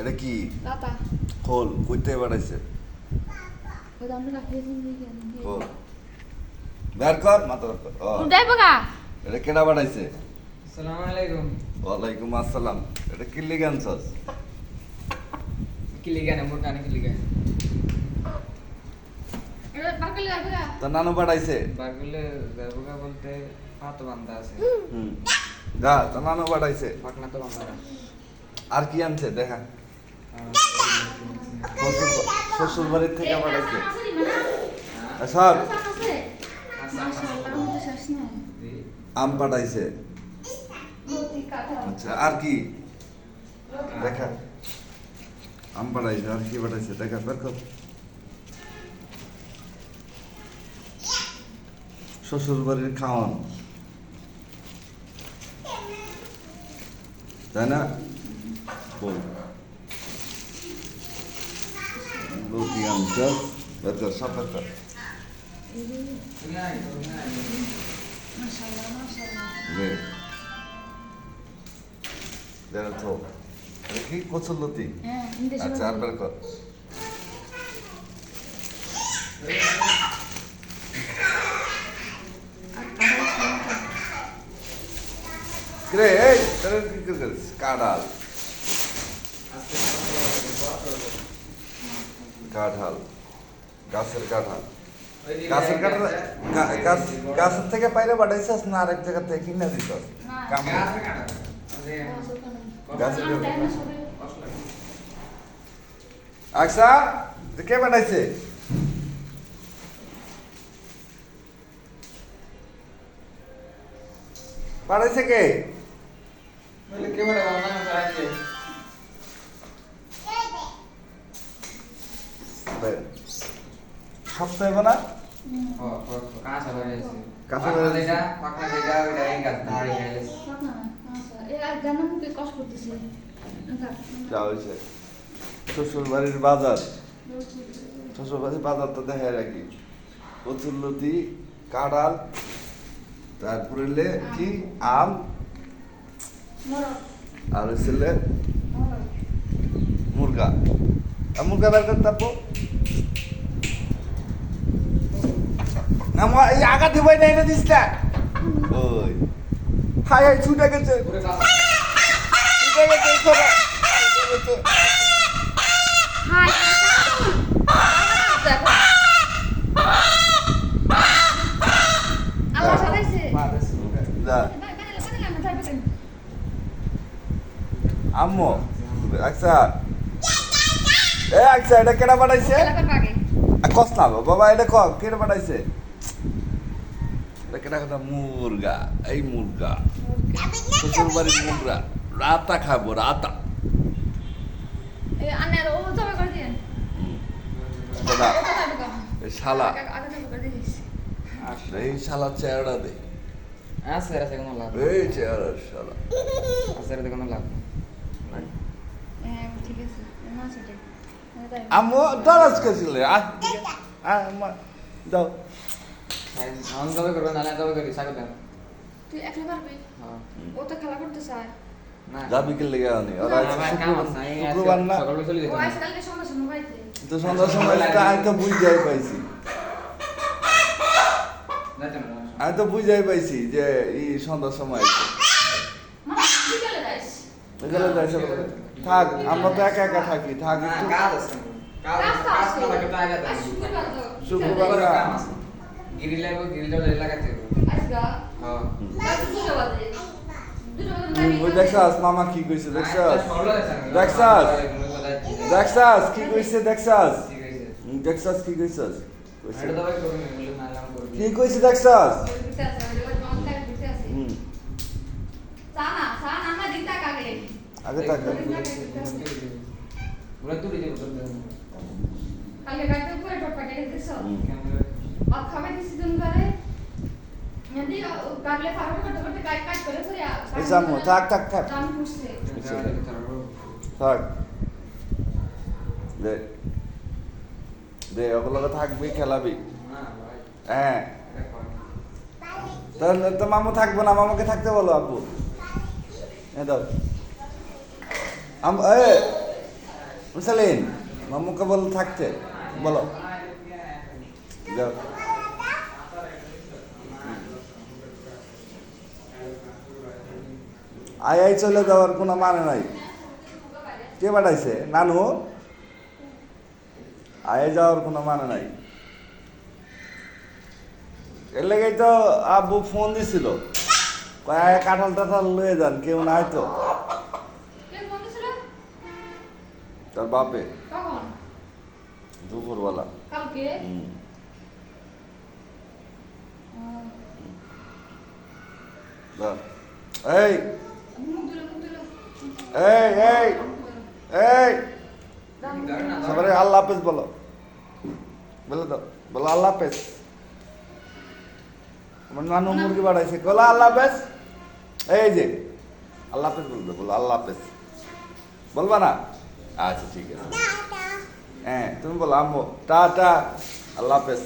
এটা কি? খোল কইতে বাড়াইছে খোল। বের কর মাথা বের কর। ও, উল্টাই বগা এটা কেডা বাড়াইছে আসসালামু আলাইকুম। ওয়ালাইকুম আসসালাম। এটা কি লিগে আনছস? কি লিখে না মোর কানে কি লিখে এটা বাকলে লাগা তো নানু বাড়াইছে। বারগুলে দেবগা বলতে হাত বান্ধা আছে। হুম। যা তো নানু বাড়াইছে। পাকনা তো বান্ধা আর কি আনছে দেখা। শ্বশুর বাড়ির থেকে সব না জি। আম পাঠাইছে। আচ্ছা আর কি? দেখা। আম পাঠাইছে আর কি পাঠাইছে? দেখা বের কর। শ্বশুর বাড়ির খাওয়ান। তাই না? বল। তুমি আয়, তুমি আয়। মাশাআল্লাহ মাশাআল্লাহ রে দেড় তো কি কচুর লতি আচ্ছা আর বের কর রে এই তোর কি কাঁঠাল গাছের কাঁঠাল গাছের কাঁঠাল গাছে- গা- গাছ গাছের থেকে বাইরে বাড়াইছিস না আরেক জায়গা থেকে কিনে যে গাছের আকসা কে বানাইছে? বানাইছে কে? কে বলে বাবা না আছে সপ্তাহে বানা ও ও কাঁচা বাইরে আছে কাঁচা পাকনা বাইরে আছে। যেটা পাকনা যেটা ওইটা এই গাছ। মারি খাইলে না আচ্ছা এ আর জানা মুখে কষ্ট করতেছে যা হয়েছে। শ্বশুর বাড়ির বাজার। শ্বশুর বাড়ির বাজার তো দেখা রাখি। কচুরলতি কাঁঠাল তারপরে কি আম আর হয়েছিল মরো মুরগা। আর মুরগা বের করতে আপু আমার এই আগা দিবাই না এনে দিস না ওই হাই হাই ছুটে গেছে ছুটে গেছে হাই আম্মু আচ্ছা এ আচ্ছা এটা এলাকার কস না বাবা এটা ক কেডা এটা কথা মুরগা এই মুরগা শ্বশুর বাড়ির মুরগা রাতা খাব রাতা শালা এই শালা চেহারা দে আছে আছে কোনো লাভ এই চেহারা শালা আছে কোনো লাভ ঠিক আছে না আম্মু দরাজ করছিলে আহ আহ দাও আম যাবে করবে না যাবে করি স্বাগত তুই একলা পারবি ও তো খেলা করতে চায় থাক আমরা তো একা একা থাকি থাক। শুক্রবার তো শুক্রবার। শুক্রবারে কাম আছে। গ্রিল লাগবে, গ্রিলটা ওই লাগাতে হবে। আজকে হ্যাঁ। আজ দুটো বাজে দুটো বাজে হুম, ওই দেখছাস মামা কি কইছে দেখছাস আচ্ছা, ভালো লাগছে আমার। দেখছাস? এগুলো তো যাচ্ছি। দেখছাস কি কইছে দেখছাস ঠিক আছে। হুম, দেখছাস কি কইছাস কইছে এটা তো ভাই করবি না, এগুলো না হলে আমি করবো। কি কইছে দেখছাস ভিতরে আছে ওই মামা ভিতরে আছে হুম সানা সানা আমার দিকটা কাগে আগে থাক ওরা তুলে দেবো, তুলে দেবো। কালকে কালকে উপরে টপ পাঠিয়ে দিছো হুম। ক্যামেরা- জামু থাক থাক থাক। থাক। দে। দে ওগুলো থাকবি খেলাবি। হ্যাঁ। তাহলে তো মামু থাকব না মামাকে থাকতে বলো আব্বু। এ দাও আম এ মুসালিন মাম্মুকে বল থাকতে। বলো। যাও। আই চলে যাওয়ার কোনো মানে নাই। কে পাঠাইছে? নানু? আয় যাওয়ার কোনো মানে নাই। এর লেগেই তো আব্বু ফোন দিছিল। কয় কাঁঠাল টাঠাল লয়ে যান কেউ নাই তো। তার বাপে। দুপুরবেলা। এই এই এই এই। সবাই আল্লাহ হাফেজ বলো। বলে দাও, বলো আল্লাহ হাফেজ। আমার নানু মুরগি বাড়াইছে, বলো আল্লাহ হাফেজ। এই যে, আল্লাহ হাফেজ বলবে, বলো আল্লাহ হাফেজ। বলবা না? আচ্ছা ঠিক আছে। হ্যাঁ তুমি বলো, আম্মু টাটা আল্লাহ হাফেজ।